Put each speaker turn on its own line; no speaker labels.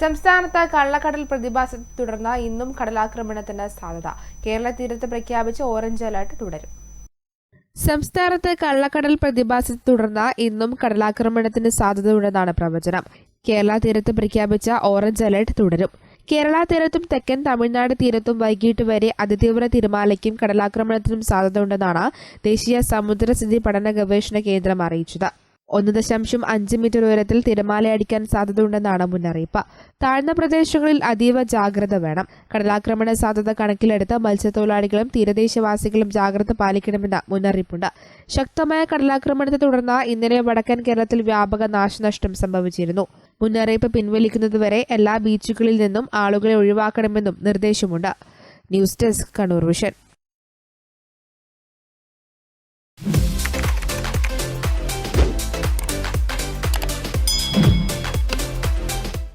സംസ്ഥാനത്ത് കള്ളക്കടൽ പ്രതിഭാസത്തെ തുടർന്ന് ഇന്നും കടലാക്രമണത്തിന് സാധ്യത. കേരള തീരത്ത് പ്രഖ്യാപിച്ച ഓറഞ്ച് അലർട്ട് തുടരും. സംസ്ഥാനത്ത് കള്ളക്കടൽ പ്രതിഭാസത്തെ തുടർന്ന് ഇന്നും കടലാക്രമണത്തിന് സാധ്യതയുണ്ടെന്നാണ് പ്രവചനം. കേരള തീരത്ത് പ്രഖ്യാപിച്ച ഓറഞ്ച് അലർട്ട് തുടരും. കേരള തീരത്തും തെക്കൻ തമിഴ്നാട് തീരത്തും വൈകിട്ട് വരെ അതിതീവ്ര തിരമാലയ്ക്കും കടലാക്രമണത്തിനും സാധ്യതയുണ്ടെന്നാണ് ദേശീയ സമുദ്രസ്ഥിതി പഠന ഗവേഷണ കേന്ദ്രം അറിയിച്ചത്. ഒന്ന് ദശാംശം അഞ്ച് മീറ്റർ ഉയരത്തിൽ തിരമാലയടിക്കാൻ സാധ്യതയുണ്ടെന്നാണ് മുന്നറിയിപ്പ്. താഴ്ന്ന പ്രദേശങ്ങളിൽ അതീവ ജാഗ്രത വേണം. കടലാക്രമണ സാധ്യത കണക്കിലെടുത്ത് മത്സ്യത്തൊഴിലാളികളും തീരദേശവാസികളും ജാഗ്രത പാലിക്കണമെന്ന് മുന്നറിയിപ്പുണ്ട്. ശക്തമായ കടലാക്രമണത്തെ തുടർന്ന് ഇന്നലെ വടക്കൻ കേരളത്തിൽ വ്യാപക നാശനഷ്ടം സംഭവിച്ചിരുന്നു. മുന്നറിയിപ്പ് പിൻവലിക്കുന്നതുവരെ എല്ലാ ബീച്ചുകളിൽ നിന്നും ആളുകളെ ഒഴിവാക്കണമെന്നും നിർദ്ദേശമുണ്ട്. News desk Kannur vision.